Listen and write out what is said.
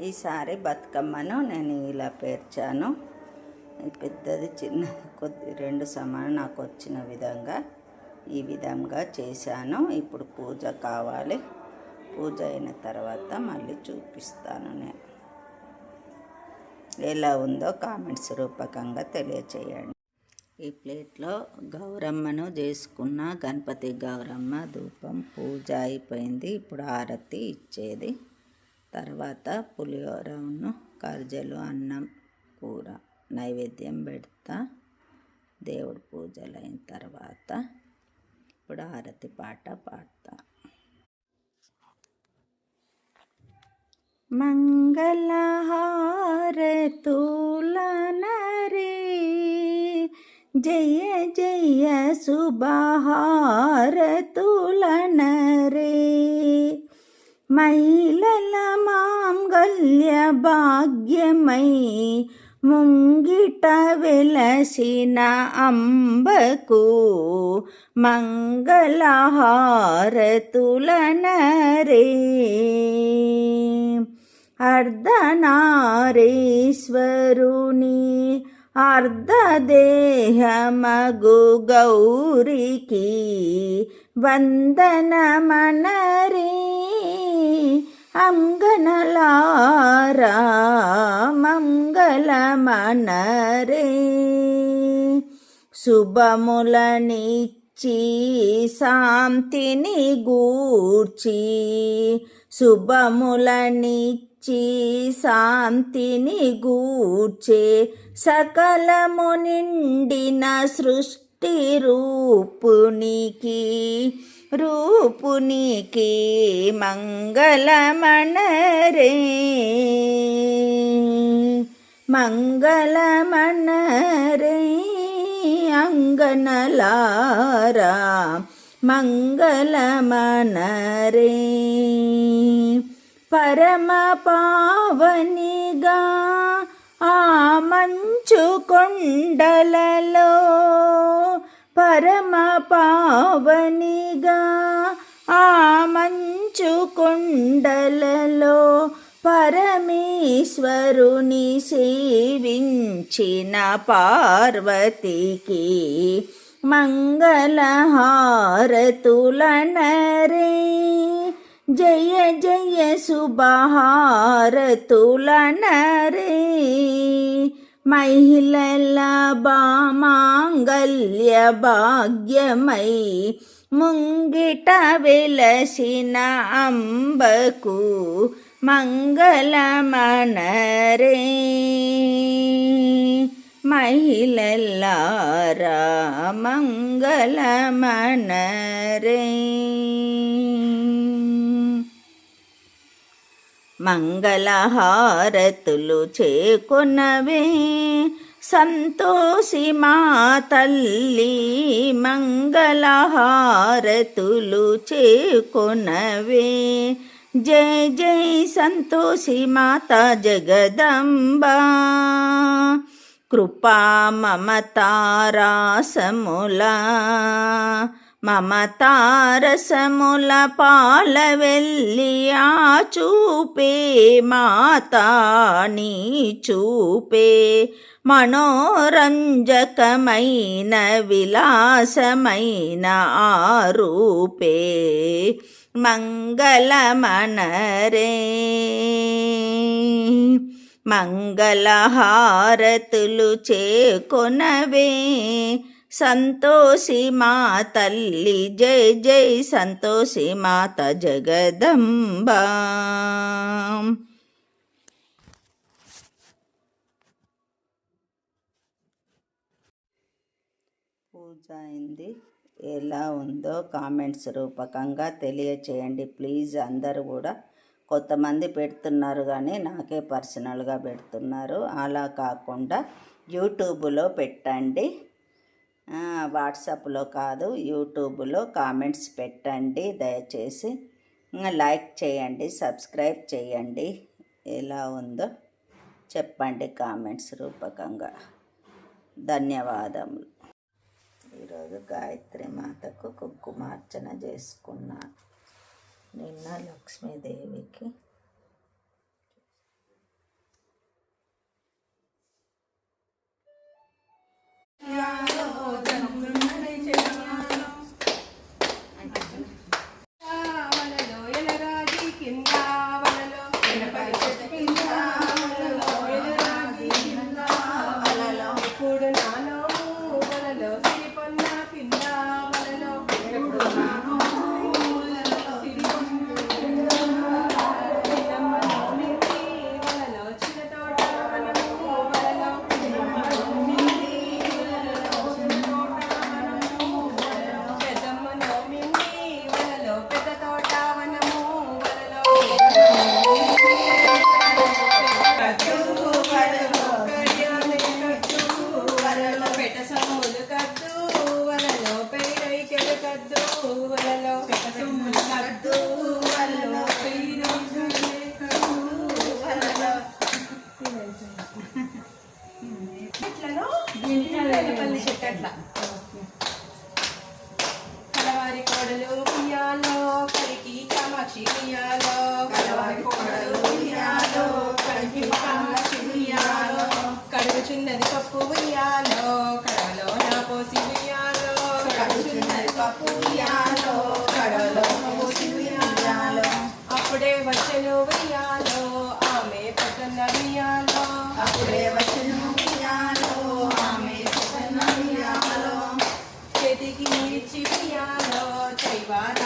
ఈసారి బతుకమ్మను నేను ఇలా పేర్చాను. పెద్దది చిన్న కొద్ది రెండు సమానం నాకు వచ్చిన విధంగా ఈ విధంగా చేశాను. ఇప్పుడు పూజ కావాలి. పూజ అయిన తర్వాత మళ్ళీ చూపిస్తాను నేను. ఎలా ఉందో కామెంట్స్ రూపకంగా తెలియచేయండి. ఈ ప్లేట్లో గౌరమ్మను చేసుకున్న గణపతి గౌరమ్మ ధూపం పూజ అయిపోయింది. ఇప్పుడు ఆరతి ఇచ్చేది. తర్వాత పులిహోరను కర్జలు అన్నం కూర నైవేద్యం పెడతా. దేవుడి పూజలు అయిన తర్వాత ఇప్పుడు హారతి పాట పాడతా. మంగళహారతులనరే జయ జయ శుభహారతులనరే. మై మాంగల్య భాగ్యమై ముంగిట వెలసిన అంబకు మంగళహారతులనరే అర్ధనారీశ్వరుని అర్ధదేహమగు గౌరికి వందనమనరే అంగనలారా మంగళమనరే. శుభములనిచ్చి శాంతిని గూర్చి శుభములనిచ్చి శాంతిని గూర్చే సకలము నిండిన సృష్టి రూపునికి రూపునికి మంగళమణరే మంగళమణరే అంగనలారా మంగళమణరే పరమ పావనిగా ఆ మంచు కొండలలో పరమ పావనిగా ఆ మంచు కొండలలో పరమేశ్వరుని సేవించిన పార్వతికి మంగళహారతులనరే. జయ జయ శుభహారతులనరే. మహిళల బామాంగల్య భాగ్యమై ముంగిట వెలసిన అంబకు మంగళమనరే మహిళలారా మంగళమనరే మంగళహారతులు చేకొనవే. సంతోషి మా తల్లి మంగళహారతులు చేకొనవే. జయ జయ సంతోషి మాత జగదంబ. కృపా మమతారాసములా మమతారసముల పాల వెళ్ళి ఆ చూపే మాతాని చూపే మనోరంజకమైన విలాసమైన ఆ రూపే మంగళమనరే. మంగళహారతులు చేకొనవే. సంతోషి మా తల్లి జై జై సంతోషి మాత జగదంబ. పూజ అయింది. ఎలా ఉందో కామెంట్స్ రూపకంగా తెలియచేయండి. ప్లీజ్ అందరూ కూడా కొంతమంది పెడుతున్నారు కానీ నాకే పర్సనల్గా పెడుతున్నారు. అలా కాకుండా యూట్యూబ్లో పెట్టండి. వాట్సాప్లో కాదు యూట్యూబ్లో కామెంట్స్ పెట్టండి. దయచేసి లైక్ చేయండి సబ్స్క్రైబ్ చేయండి. ఎలా ఉందో చెప్పండి కామెంట్స్ రూపకంగా. ధన్యవాదములు. ఈరోజు గాయత్రి మాతకు కుంకుమార్చన చేసుకున్నాను. నిన్న లక్ష్మీదేవికి పూలలో పూలలో చెట్లలో వెల్లుపల్లి చెట్టు అట్లా కలవారి కోడలు పియాలో కరికి కామాక్షి పియాలో కలవారి కోడలు పియాలో కరికి కామాక్షి పియాలో కడుగు చిన్నది పప్పు పియాలో వెయ్యాలో కడలో వెయ్యాలో అప్పుడే వచ్చను వెయ్యాలో ఆమె పక్కన వెయ్యాలో అప్పుడే వచ్చను వెయ్యాలో ఆమె పక్కన వెయ్యాలో చేతికి ఇచ్చి వెయ్యాలో చైవార